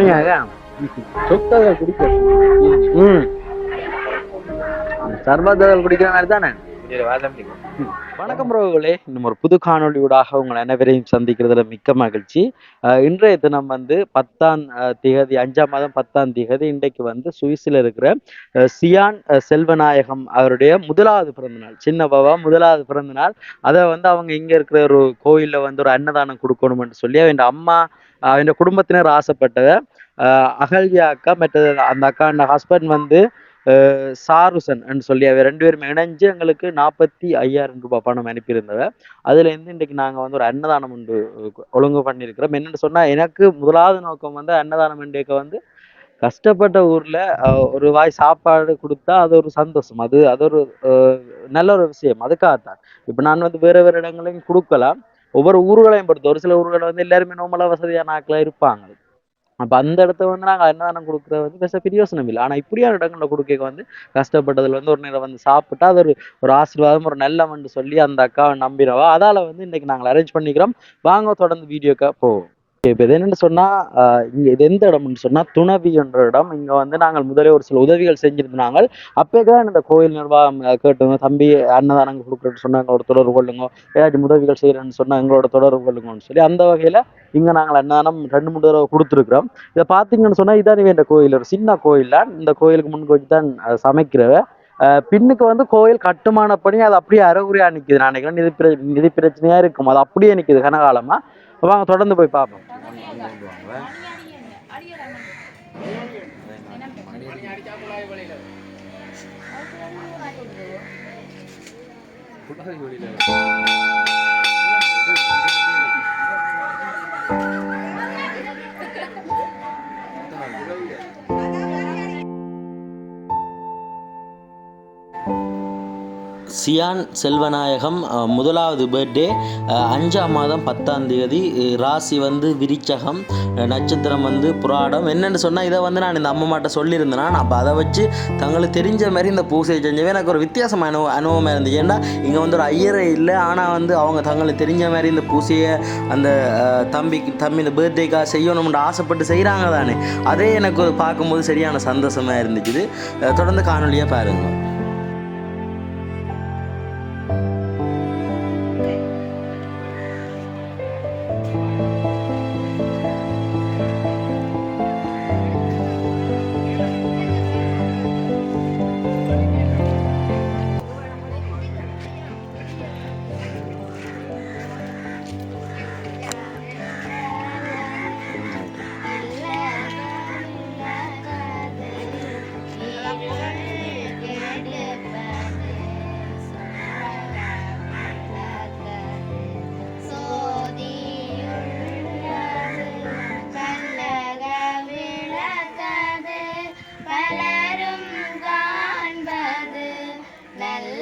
மணியாக சொத்ததை குடிக்க ம். சர்வதல் குடிக்கிற மாதிரி தானே? வணக்கம் ரோகளே இன்னும் ஒரு புது காணொளியூடாக உங்களை அனைவரையும் சந்திக்கிறதுல மிக்க மகிழ்ச்சி. அஹ் இன்றைய தினம் வந்து பத்தாம் திகதி அஞ்சாம் மாதம் பத்தாம் திகதி இன்றைக்கு வந்து சுவிஸில் இருக்கிற சியான் செல்வநாயகம் அவருடைய முதலாவது பிறந்தநாள் சின்ன பாபா முதலாவது பிறந்தநாள். அதை வந்து அவங்க இங்க இருக்கிற ஒரு கோயில்ல வந்து ஒரு அன்னதானம் கொடுக்கணும்னு சொல்லி அவன் அம்மா அவன் குடும்பத்தினர் ஆசைப்பட்டதை அகல்யா அக்கா மற்ற அந்த அக்கா அந்த ஹஸ்பண்ட் வந்து சாருசன் சொல்லி அவர் ரெண்டு பேரும் இணைஞ்சு எங்களுக்கு நாற்பத்தி ஐயாயிரம் ரூபாய் பணம் அனுப்பியிருந்தவ. அதுல இருந்து இன்றைக்கு நாங்கள் வந்து ஒரு அன்னதானம் உண்டு ஒழுங்கு பண்ணியிருக்கிறோம். என்னென்னு சொன்னால் எனக்கு முதலாவது நோக்கம் வந்து அன்னதானம் இன்றைக்கு வந்து கஷ்டப்பட்ட ஊரில் ஒரு வாய் சாப்பாடு கொடுத்தா அது ஒரு சந்தோஷம். அது அது ஒரு நல்ல ஒரு விஷயம். அதுக்காகத்தான். இப்போ நான் வந்து வேறு வேறு இடங்களையும் கொடுக்கலாம். ஒவ்வொரு ஊர்களையும் பொறுத்து. ஒரு சில ஊர்களை வந்து எல்லாருமே நோமலா வசதியான ஆட்களா இருப்பாங்க. அப்ப அந்த இடத்த வந்து நாங்க அன்னதானம் கொடுக்கறது வந்து பெருசா பிரியோசனம் இல்லை. ஆனா இப்படியான இடங்கள்ல கொடுக்க வந்து கஷ்டப்பட்டதுல வந்து ஒரு நேரம் வந்து சாப்பிட்டா அது ஒரு ஒரு ஆசீர்வாதம் ஒரு நல்லவன்னு சொல்லி அந்த அக்காவை நம்பினவா அதால வந்து இன்னைக்கு நாங்கள் அரேஞ்ச் பண்ணிக்கிறோம். வாங்க தொடர்ந்து வீடியோக்கா போவோம். இப்போ இது என்னன்னு சொன்னா இங்க இது எந்த இடம்னு சொன்னா துணவி என்ற இடம். இங்க வந்து நாங்கள் முதலே ஒரு சில உதவிகள் செஞ்சிருந்தாங்க. அப்பதான் இந்த கோயில் நிர்வாகம் கேட்டுங்க தம்பி அன்னதானம் கொடுக்குறேன்னு சொன்னா எங்களோட தொடர்பு கொள்ளுங்க. ஏதாச்சும் உதவிகள் செய்யறேன்னு சொன்னா எங்களோட தொடர்பு கொள்ளுங்கன்னு சொல்லி அந்த வகையில இங்க நாங்கள் அன்னதானம் ரெண்டு மூணு தடவை கொடுத்துருக்குறோம். இதை பார்த்தீங்கன்னு சொன்னா இதான் இந்த கோயில். ஒரு சின்ன கோயில் தான் இந்த கோயிலுக்கு முன் வச்சு தான் சமைக்கிறவ பின்னுக்கு வந்து கோயில் கட்டுமான பணி அது அப்படியே அறகுறையா நிற்கிது நான் நினைக்கிறேன் நிதி பிர நிதி பிரச்சனையா இருக்கும். அது அப்படியே நிற்கிது கனகாலமா. வாங்க தொடர்ந்து போய் பார்ப்போம். சியான் செல்வநாயகம் முதலாவது பர்த்டே அஞ்சாம் மாதம் பத்தாம் தேதி ராசி வந்து விரிச்சகம் நட்சத்திரம் வந்து புராடம். என்னென்னு சொன்னால் இதை வந்து நான் இந்த அம்மாட்ட சொல்லியிருந்தேன் நான் அப்போ அதை வச்சு தங்களுக்கு தெரிஞ்ச மாதிரி இந்த பூசையை செஞ்சவே எனக்கு ஒரு வித்தியாசமான அனுபவம் அனுபவமாக இருந்துச்சு. ஏன்னா இங்கே வந்து ஒரு ஐயரே இல்லை. ஆனால் வந்து அவங்க தங்களுக்கு தெரிஞ்ச மாதிரி இந்த பூசையை அந்த தம்பிக்கு தம்பி இந்த பர்த்டேக்காக செய்யணும்னு ஆசைப்பட்டு செய்கிறாங்க தானே. அதே எனக்கு ஒரு பார்க்கும்போது சரியான சந்தோஷமாக இருந்துச்சு தொடர்ந்து காணொலியாக பாருங்கள்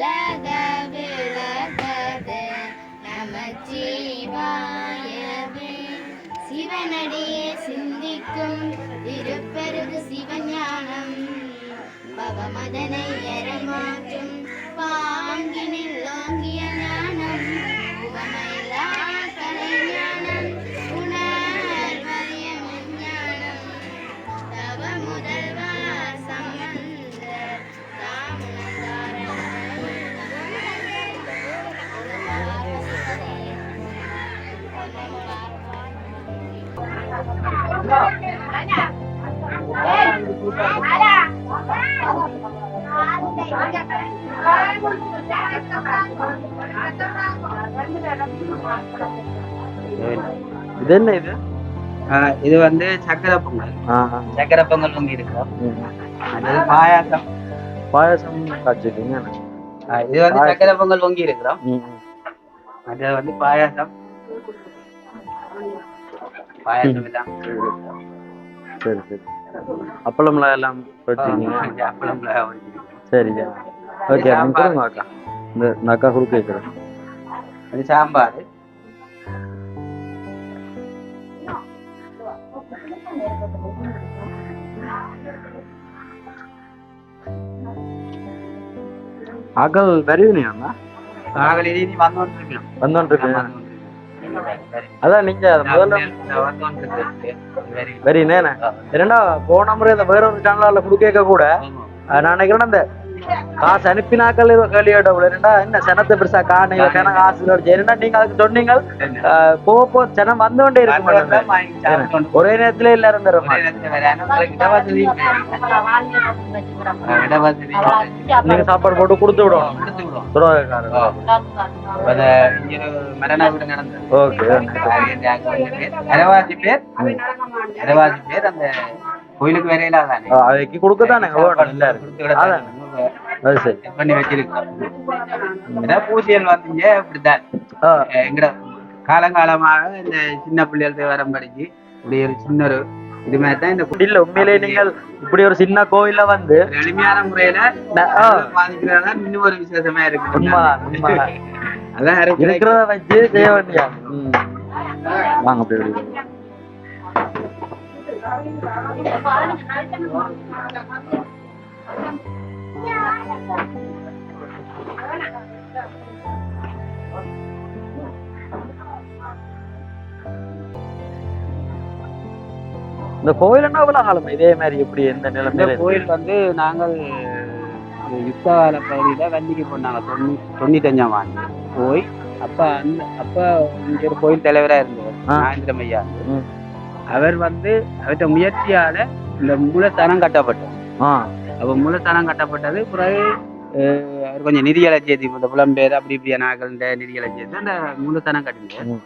நல்லக விளக்கது நமச்சிவாயவே. சிவனடியே சிந்திக்கும் திருப்பெருகு சிவஞானம். பவமதனை எரமாற்றும் பாங்கினில் ஓங்கிய இது? என்ன இது இது வந்து சக்கரை பொங்கல். சக்கரை பொங்கல் பொங்கி இருக்கும் ம். அடுத்தது பாயாசம். பாயசம் காய்ச்சிருக்கீங்க. இது வந்து சக்கரை பொங்கல் பொங்கி இருக்கிறோம். அது வந்து பாயாசம். பாயாசம் எல்லாம். சரி சரி. அப்பளம்லாம் எல்லாம் வச்சிருக்கீங்க? அப்பளம் சரிங்க ஓகே நீங்க கொடுங்க அக்கா. இந்த அக்கா கொடுக்க இது சாம்பார். வந்தோன்னு இருக்கணும் வந்துட்டு ஆமா, இருக்கு வந்துட்டு இருக்கோம். அதான் நீங்க முதல்ல வெரி நேனே இரண்டா போன முறை இந்த வேற ஒரு சேனல்ல குடுக்க கூட நான் நினைக்கிறேன் அந்த காசு அனுப்பினாக்கள் கேள்வியோட இரண்டா? என்ன சனத்தை பெருசா காணையில சன காசு இரண்டா நீங்க அதுக்கு சொன்னீங்க போக போக சனம் வந்து கொண்டே இருக்க ஒரே நேரத்துல எல்லாரும் நீங்க சாப்பாடு போட்டு கொடுத்து விடணும் ஓகே அரைவாசி பேர் அரைவாசி பேர் அந்த கோயிலுக்கு வேற இல்லாதானே அதைக்கு கொடுக்கத்தானே அதான். அது சரி. பண்ணி வச்சிருக்கோம். பூசியல் வந்தீங்க இப்படித்தான். ஆ, எங்கட காலங்காலமாக இந்த சின்ன பிள்ளைகள் வரம் படிச்சு இப்படி ஒரு சின்ன ஒரு இது மாதிரி தான் இந்த இல்ல உண்மையிலேயே நீங்கள் இப்படி ஒரு சின்ன கோயில்ல வந்து எளிமையான முறையில பாதிக்கிறதா இன்னும் ஒரு விசேஷமா இருக்கு. உண்மைதான் உண்மைதான். அதான் இருக்கு. இருக்கிறத வச்சு செய்ய வேண்டிய. வாங்க அப்படி. இந்த கோயில் என்ன எவ்வளவு காலம் இதே மாதிரி எப்படி எந்த இந்த நிலைமையில கோயில் வந்து நாங்கள் யுத்த கால பகுதியில வண்டிக்கு போனாங்க தொண்ணூ தொண்ணூத்தஞ்சாம் ஆண்டு போய் அப்ப அந்த அப்ப இங்க ஒரு கோயில் தலைவரா இருந்தவர் ஆ. நாகேந்திரம் ஐயா. அவர் வந்து அவர்கிட்ட முயற்சியால இந்த மூலஸ்தானம் கட்டப்பட்டது ஆ. அப்ப மூலஸ்தானம் கட்டப்பட்டது பிறகு அவர் கொஞ்சம் நிதிகளை சேர்த்து இந்த புலம்பெயர் அப்படி இப்படியான இந்த நிதிகளை சேர்த்து அந்த மூலஸ்தானம் கட்டினது ம்.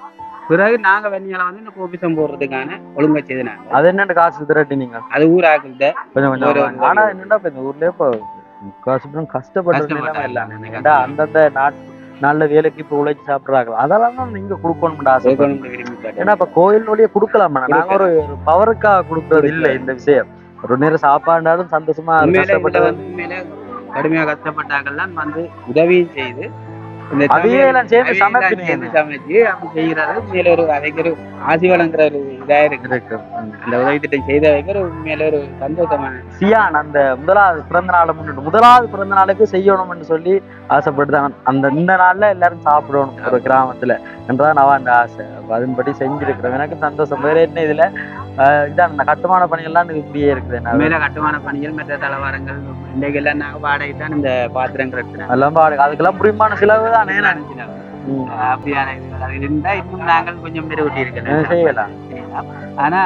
பிறகு நாங்க வெண்ணியால வந்து இந்த கோபிசம் போடுறதுக்கான ஒழுங்கை செய்து நாங்க அது என்னன்னு காசு திரட்டினீங்க அது ஊர் ஆக்கள்கிட்ட கொஞ்சம் கொஞ்சம். ஆனா என்னடா இப்ப இந்த ஊர்லயே இப்போ பேரும் கஷ்டப்பட்டு அந்தந்த நாட் நல்ல வேலைக்கு இப்ப உழைச்சு சாப்பிடுறாங்க அதெல்லாம் தான் நீங்க கொடுக்கணும்னு ஆசை. ஏன்னா இப்ப கோயில் வழியே கொடுக்கலாமா. நாங்க ஒரு பவருக்காக கொடுக்கறது இல்ல இந்த விஷயம். ஒரு நேரம் சாப்பாண்டாலும் சந்தோஷமா கடுமையா கஷ்டப்பட்டாங்கல்லாம் வந்து உதவியும் செய்து இந்த அதையே சமையல் எல்லாம் சேர்ந்து அவையெல்லாம் சமைப்பினீங்க. சேர்ந்து சமைச்சு அப்படி செய்யறது உண்மையில ஒரு அதைக்கு ஒரு ஆசி வழங்குற ஒரு இதா இருக்கு. இருக்கு ம். அந்த உதவி திட்டம் செய்தவைக்கு ஒரு உண்மையில ஒரு சந்தோஷமான சியான் அந்த முதலாவது பிறந்த நாளை முன்னிட்டு முதலாவது பிறந்த நாளுக்கு செய்யணும்னு சொல்லி ஆசைப்படுதான் அந்த இந்த நாள்ல எல்லாரும் சாப்பிடணும் ஒரு கிராமத்துல என்றதான் அவன் அந்த ஆசை. அதன்படி செஞ்சிருக்கிறோம் எனக்கு சந்தோஷம். வேற என்ன இதுல? இதான் அந்த கட்டுமான பணிகள்லாம் இப்படியே இருக்குது. உண்மையில கட்டுமான பணிகள் மற்ற தளவாரங்கள் இன்றைக்கு எல்லாம் நாங்க வாடகை தான் இந்த பாத்திரங்கள் எடுத்துனாங்க எல்லாம் பாடு அதுக்கெல்லாம் முடியுமான செலவு தானே ம். அப்படியான இதுகள். அது இருந்தா இன்னும் நாங்கள் கொஞ்சம் மெருகூட்டி என்ன இருக்கலாம் செய்யலாம். ஆனா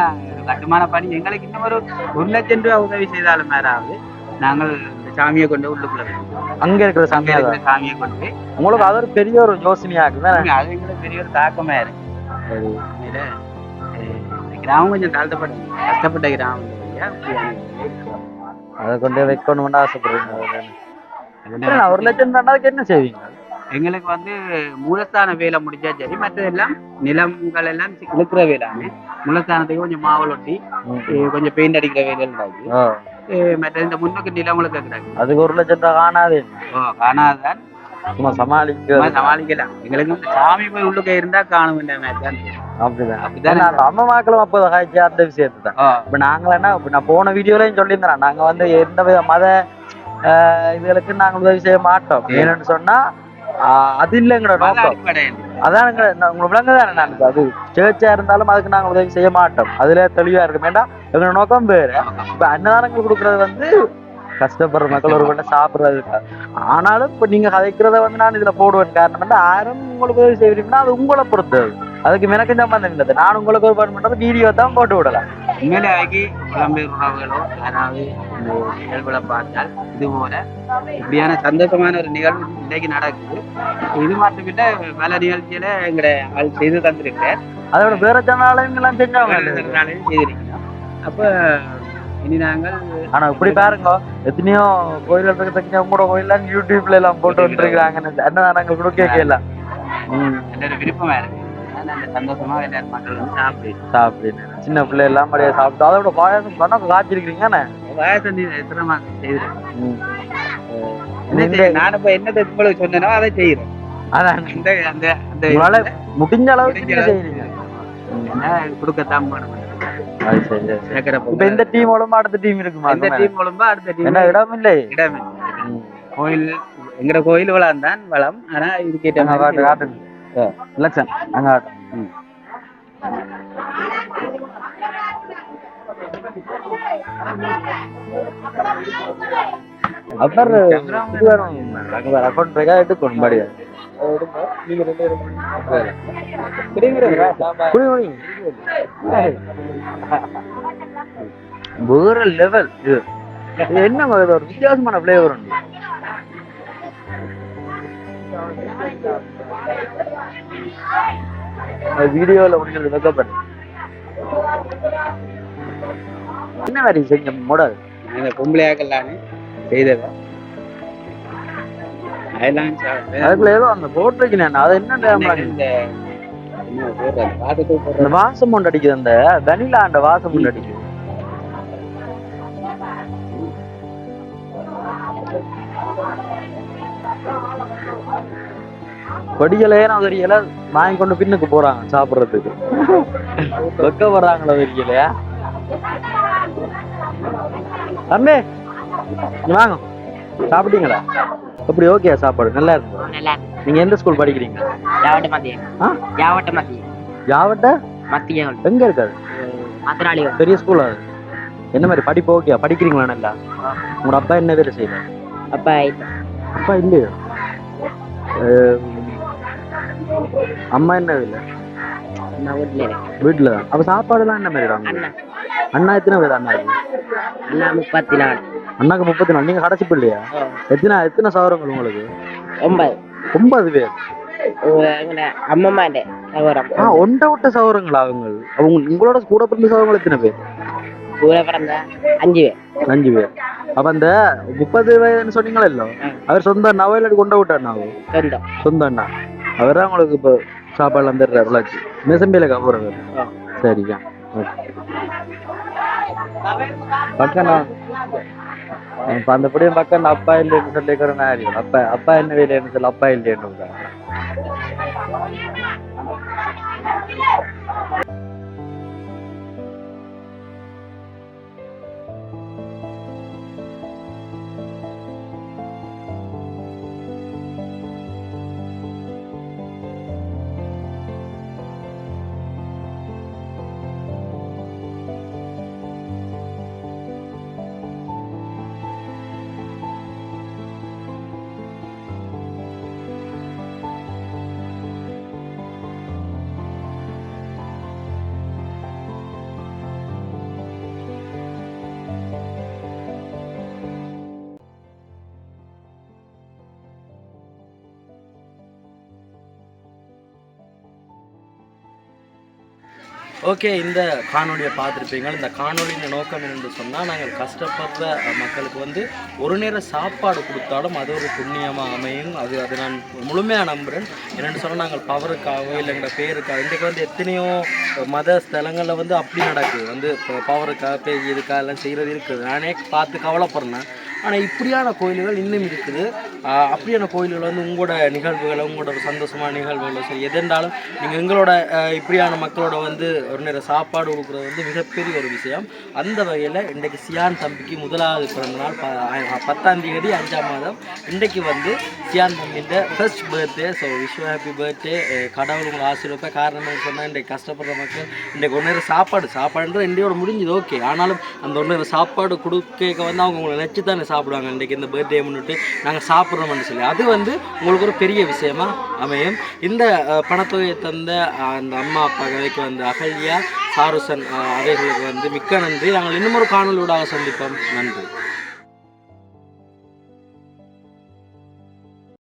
கட்டுமான பணி எங்களுக்கு இன்னும் ஒரு ஒரு லட்சம் ரூபாய் உதவி செய்தாலும் மேலாவது நாங்கள் இந்த சாமியை கொண்டு உள்ளுக்குள்ள. அங்க இருக்கிற சமையல் இருக்கிற சாமியை கொண்டு உங்களுக்கு அது ஒரு பெரிய ஒரு யோசனையா இருக்குதானே அது எங்களுக்கு பெரிய ஒரு தாக்கமா இருக்கு. இந்த கிராமம் கொஞ்சம் தாழ்த்தப்பட்ட கஷ்டப்பட்ட கிராமம்? அதை கொண்டு வைக்கணும்னு ஆசைப்படுறீங்க ஒரு லட்சம் தண்டாதுக்கு என்ன செய்வீங்க? எங்களுக்கு வந்து மூலஸ்தான வேலை முடிஞ்சா சரி மற்றதெல்லாம் நிலங்கள் எல்லாம் இழுக்கிற வேலாமே மூலஸ்தானத்துக்கு கொஞ்சம் மாவல் ஒட்டி கொஞ்சம் பெயிண்ட் அடிக்கிற வேலை இருந்தாச்சு மற்ற இந்த முன்னுக்கு நிலம் முழுக்க கிடக்கு. அதுக்கு ஒரு லட்சம் ரூபாய் காணாது. காணாதான் சும்மா சமாளிக்க சமாளிக்கலாம் எங்களுக்கு சாமி போய் உள்ளுக்க இருந்தா காணும் அப்படிதான். அப்படிதான் ஏன்னா அந்த அம்மா மக்களும் அப்போது காய்ச்சி அந்த விஷயத்தை தான் ஓ, இப்ப நாங்கள் என்ன இப்ப நான் போன வீடியோலயும் சொல்லியிருந்தேன். நாங்க வந்து எந்த வித மத இதுகளுக்கு நாங்கள் உதவி செய்ய மாட்டோம். ஏன்னு சொன்னா அது இல்லைங்கிற மத நோக்கம். இல்லை. நான் உங்களுக்கு விளங்குதானே நான் அது சேர்ச்சா இருந்தாலும் அதுக்கு நாங்கள் உதவி செய்ய மாட்டோம். அதுல தெளிவா இருக்கும் வேண்டாம். எங்களோட நோக்கம் வேறு. இப்ப அன்னதானங்கள் கொடுக்கறது வந்து கஷ்டப்படுற மக்கள் ஒரு வேண்டை சாப்பிடுறதுக்கு ஆனாலும் இப்ப நீங்க கதைக்கிறத வந்து நான் இதுல போடுவேன். காரணம் வந்து ஆயிரம் உங்களுக்கு உதவி செய்வீங்கன்னா அது உங்களை பொறுத்தது. அதுக்கு எனக்கு சம்பந்தம் இல்லை. நான் உங்களுக்கு ஒரு பண்றது வீடியோ தான் போட்டு விடலாம். உண்மையிலே அவைக்கு புலம்பெயர் உறவுகளோ யாராவது இந்த நிகழ்வுகளை பார்த்தால் இது போல இப்படியான சந்தோஷமான ஒரு நிகழ்வு இன்னைக்கு நடக்குது. இது மட்டுமில்ல பல நிகழ்ச்சியில எங்கட ஆள் செய்து தந்திருக்கார் அதோட வேற இல்லை. நாளையும் செய்திருக்கிறோம் அப்ப இனி நாங்கள் ஆனா இப்படி பாருங்க. எத்தனையோ கோயில் இருக்கிறதுக்கு கூட கோயில்லாம் யூடியூப்ல எல்லாம் போட்டு வந்துருக்காங்க அன்னதானங்கள் கூட கேட்கல. ம். எல்லாரும் விருப்பமா இருக்கு. அதனால நல்ல சந்தோஷமா எல்லாரும் மக்கள் வந்து சாப்பிடு சாப்பிடுன்னு சின்ன பிள்ளை எல்லாம் அப்படியே சாப்பிட்டு அதோட பாயாசம் பண்ண காய்ச்சிருக்கீங்கண்ணே வயசு எத்தனை செய்திருக்கோம் ம். என்ன செய்ய நான் இப்ப என்ன உங்களுக்கு சொன்னேனோ அதை செய்யறேன். அதான். அந்த அந்த அந்த உங்களால முடிஞ்ச அளவுக்கு நீங்க என்ன கொடுக்கத்தான் போகணும் அது சரி சரி, இப்ப இந்த டீம் ஒழுங்கா அடுத்த டீம் இருக்குமா இந்த டீம் ஒழும்பா அடுத்த டீம் என்ன இடம் இல்லை இடம் கோயில் எங்கட கோயில் வளம் தான் வளம் ஆனா மாதிரி காட்டு எலெக்ஷன் அங்க காட்டுங்க ம். அப்புறம் இது வரும் அங்க வேற அக்கௌண்ட் ரெக்கார்ட் எடுக்கணும் படியா வேற லெவல் இது. இது ஒரு வித்தியாசமான ஃப்ளேவர் உண்டு. வீடியோவில் முடிஞ்சது வைக்கப்படு என்ன மாதிரி செஞ்ச மாடல் இந்த பொம்பளையாக்கல்லான்னு செய்தவ. அதெல்லாம் சாப்பிட்டு அதுக்குள்ள ஏதோ அந்த போட்டிருக்கேன் அது என்ன டேம்லாம் இந்த அந்த போடுறது வாசம் ஒன்று அடிக்குது அந்த வெனிலா அந்த வாசம் ஒன்று அடிக்குது. கொடிகளே நான் தெரியல வாங்கி கொண்டு பின்னுக்கு போறாங்க சாப்பிடுறதுக்கு. வெக்க வர்றாங்களோ தம்பி இங்க வாங்க. சாப்பிட்டீங்களா? எப்படி ஓகே சாப்பாடு? நல்லா இருந்தது? நல்லா நீங்க எந்த ஸ்கூல் படிக்கிறீங்க? யாவட்ட மத்திய ஆ? யாவட்ட மத்திய யாவட்ட? மத்திய எங்க இருக்காது மதுராளி பெரிய ஸ்கூல் அது? என்ன மாதிரி படிப்பு ஓகே படிக்கிறீங்களா நல்லா? உங்களோட அப்பா என்ன வேலை செய்யறாரு? அப்பா அப்பா இல்லையா? அம்மா என்ன வேலை? வீட்டுல தான். அப்ப சாப்பாடுலாம் என்ன மாதிரி அண்ணா. எத்தனை பேர் அண்ணா? இருக்கு? அண்ணா முப்பத்தி நாலு. அண்ணாக்கு முப்பத்தி நாலு. நீங்க கடைசி பிள்ளையா? எத்தனை எத்தனை சவரங்கள் உங்களுக்கு? ஒன்பது. ஒன்பது பேர்? அம்மம்மாண்ட சகோரம் ஆ ஒன்றை விட்ட சவரங்களா அவங்க? அவங்க உங்களோட கூட பிறந்த சவரங்கள் எத்தனை பேர்? கூட பிறந்த அஞ்சு பேர். அஞ்சு பேர். அப்ப அந்த முப்பது வயதுன்னு சொன்னீங்களா இல்ல? அவர் சொந்த அண்ணாவோ இல்லாட்டி கொண்ட விட்ட அண்ணாவோ? சொந்தம். சொந்த அண்ணா. அவர் தான் உங்களுக்கு இப்போ சாப்பாடுலாம் தர்றாரு விளாச்சு மெசம்பியில போறது சரியா பக்கம் நான் இப்ப அந்த படியும் பக்கம் அப்பா இல்லைன்னு சொல்லிக்கிறேன் நான் அப்பா அப்பா என்ன வேலைன்னு சொல்லி ஓகே இந்த காணொலியை பார்த்துருப்பீங்க. இந்த காணொலியின் நோக்கம் என்னென்று சொன்னால் நாங்கள் கஷ்டப்படுற மக்களுக்கு வந்து ஒரு நேரம் சாப்பாடு கொடுத்தாலும் அது ஒரு புண்ணியமாக அமையும். அது அது நான் முழுமையாக நம்புகிறேன் என்னென்னு சொன்னால் நாங்கள் பவருக்காகவோ இல்லை எங்களோட பேருக்காக இன்றைக்கு வந்து எத்தனையோ மத ஸ்தலங்களில் வந்து அப்படி நடக்குது. வந்து இப்போ பவருக்காக பேய் இதுக்காக எல்லாம் செய்கிறது இருக்குது. நானே பார்த்து கவலைப்படுறேன். ஆனால் இப்படியான கோயில்கள் இன்னும் இருக்குது. அப்படியான கோயில்கள் வந்து உங்களோட நிகழ்வுகளை உங்களோட ஒரு சந்தோஷமான நிகழ்வுகளோ சரி எதென்றாலும் நீங்கள் எங்களோட இப்படியான மக்களோட வந்து ஒரு நேரம் சாப்பாடு கொடுக்குறது வந்து மிகப்பெரிய ஒரு விஷயம். அந்த வகையில் இன்றைக்கு சியான் தம்பிக்கு முதலாவது பிறந்த நாள் பத்தாம் தேதி அஞ்சாம் மாதம். இன்றைக்கு வந்து Chiyaan தம்பின்ற first birthday so wish happy birthday கடவுள் உங்களை ஆசீர்வப்ப காரணம் என்ன சொன்னால் இன்றைக்கு கஷ்டப்படுற மக்கள் இன்றைக்கு ஒரு நேரம் சாப்பாடு சாப்பாடுன்றது இன்றையோட முடிஞ்சது ஓகே ஆனாலும் அந்த ஒரு நேரம் சாப்பாடு கொடுக்க வந்து அவங்க உங்களை நினச்சி தானே சாப்பிடுவாங்க. இன்றைக்கு இந்த பர்த்டே முன்னிட்டு நாங்கள் சாப்பிட்றோம்னு சொல்லி. அது வந்து உங்களுக்கு ஒரு பெரிய விஷயமா அமையும். இந்த பணத்தொகையை தந்த அந்த அம்மா அப்பா கதைக்கு வந்த அகல்யா சாருசன் அவைகளுக்கு வந்து மிக்க நன்றி. நாங்கள் இன்னும் ஒரு காணொலியூடாக சந்திப்போம். நன்றி.